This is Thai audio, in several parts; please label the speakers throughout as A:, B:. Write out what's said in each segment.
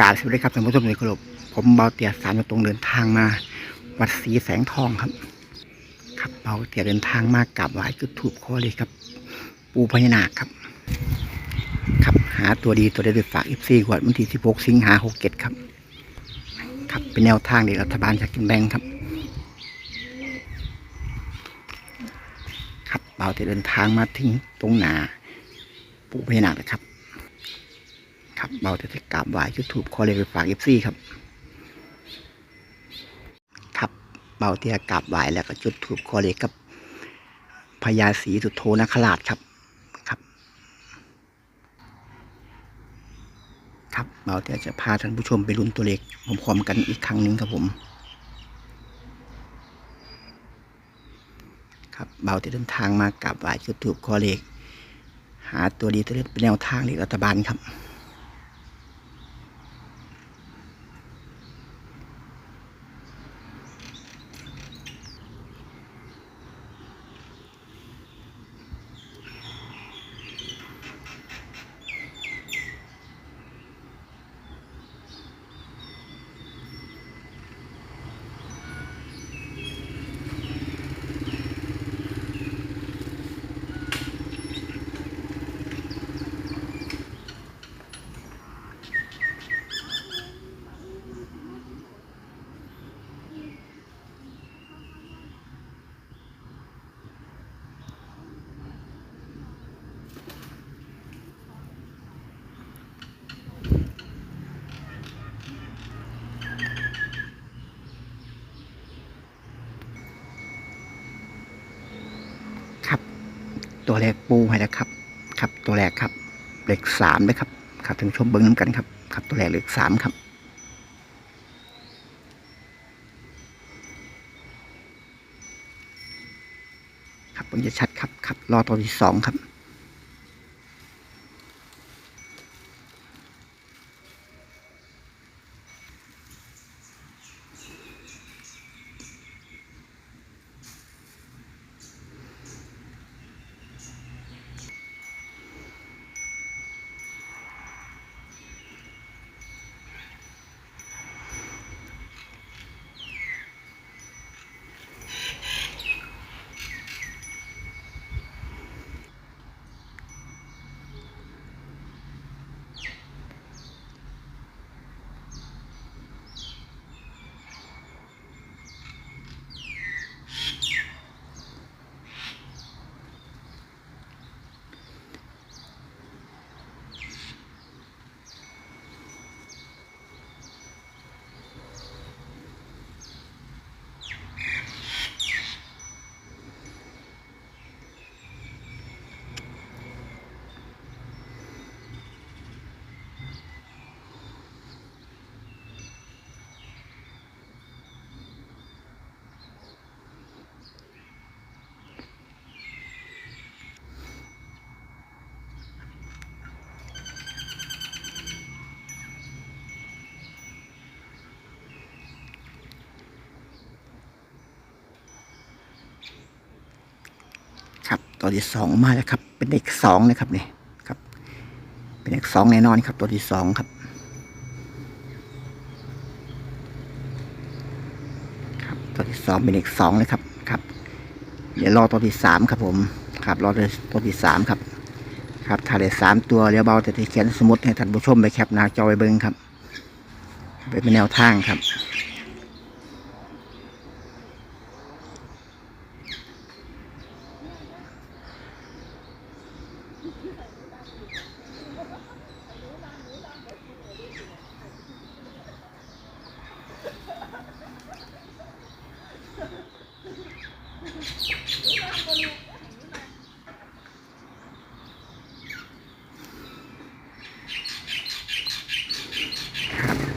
A: กาบสวัสดีครับท่านผู้ชมในกรบผมเบาเตียสารตรงเดินทางมา วัดศรีแสงทองครับครับเบาเตียเดินทางมากราบไหว้จุดถูกข้อเลยครับ ปูพญานาคครับ ครับหาตัวดีตัวเด็ดฝากอีฟซีขวดวันที่16สิงหา67ครับ ครับเป็นแนวทางเด็กรัฐบาลจากกินแบงครับ ครับเบาเตียเดินทางมาถึงตรงหนาปูพญานาคนะครับ ครับเบาแต่จะกราบไหว้จุดถูกขอเลยไปฝากเอฟซีครับ ครับเบาเตียกราบไหว้แล้วก็จุดถูกขอเลยกับพญาศรีสุโธนคราชครับครับ ครับเบาเตียจะพาท่านผู้ชมไปลุ้นตัวเลขพร้อมๆกันอีกครั้งหนึ่งครับผม ครับเบาเตียเดินทางมากราบไหว้จุดถูกขอเลขหาตัวดีตัวเล็ดเป็นแนวทางเลขรัฐบาลครับ ตัวแรกปูให้แล้วครับ ครับตัวแรกครับเหล็กสามเลยครับ ครับท่านผู้ชมเบิ้งน้ำกันครับ ครับตัวแรกเหล็กสามครับครับเบิ้งจะชัดครับครับรอตัวที่สองครับ ตัวที่สองมาแล้วครับ เป็นเลขสองนะครับนี่ครับ เป็นเลขสองแน่นอนครับ ตัวที่สองครับครับ ตัวที่สองเป็นเลขสองเลยครับครับ เดี๋ยวรอตัวที่สามครับผมครับรอตัวที่สามครับ ครับถ้าได้สามตัวเดี๋ยวเบาจะเขียนสมุดให้ท่านผู้ชมไปแคปหน้าจอไปเบิ้งครับไปเป็นแนวทางครับ ครับ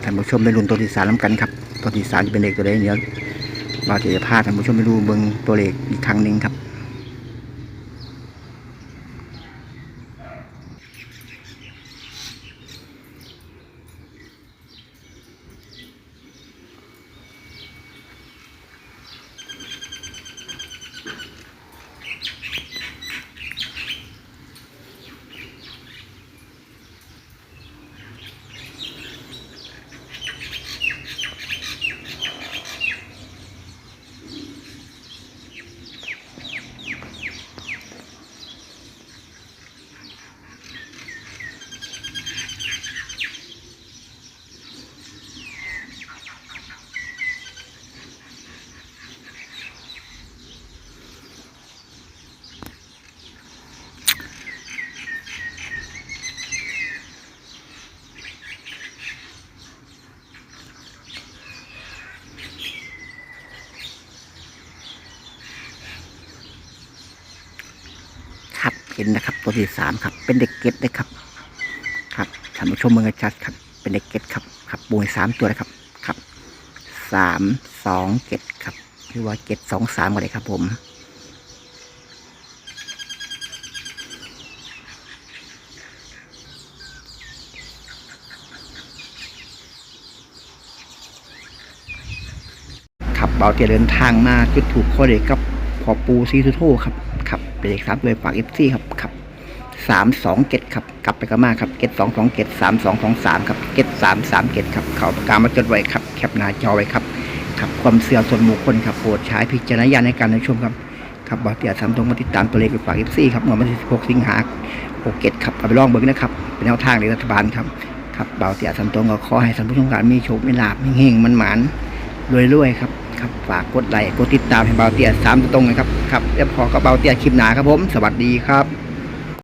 A: ท่านผู้ชมไปลุ้นตัวที่สามน้ำกันครับ ตัวที่สามจะเป็นเลขตัวใดเดี๋ยวเราจะพาท่านผู้ชมไปดูเบิ้งตัวเลขอีกครั้งหนึ่งครับ ค เห็นนะครับ ตัวที่สามครับ เป็นเด็กเก็ตนะครับ ครับท่านผู้ชมเมืองชัดครับ เป็นเด็กเก็ตครับครับปูให้สามตัวนะครับครับสามสองเจ็ดครับหรือว่าเจ็ดสองสามก็ได้ครับผมขับเบาเตียเดินทางมาจุดถูกข้อเด็กกับพอปูซีซูโทครับขับ เป็นเลขสามเลยฝากเอฟซีครับขับสามสองเจ็ดครับกลับไปกันมาครับเจ็ดสองสองเจ็ดสามสองสองสามครับเจ็ดสามสามเจ็ดครับเขาประกาศมาจดไว้ครับแคปหน้าจอไว้ครับครับความเสื่อมส่วนบุคคลครับโปรดใช้พิจารณญาณในการรับชมครับครับเบาเตียสามตรงมาติดตามตัวเลขไปฝากเอฟซีครับเมื่อวันที่สิบหกสิงหาหกเจ็ดครับเอาไปลองเบิ่งนะครับเป็นแนวทางในรัฐบาลครับครับเบาเตียสามตรงก็ขอให้ท่านผู้ชมการมีโชคมีลาภเฮงๆมันหมานรวยๆครับ ครับ ฝากกดไลค์กดติดตามให้เบาเตียสามตรงนะครับครับแล้วพอก็เบาเตียคลิปหนาครับผม สวัสดีครับ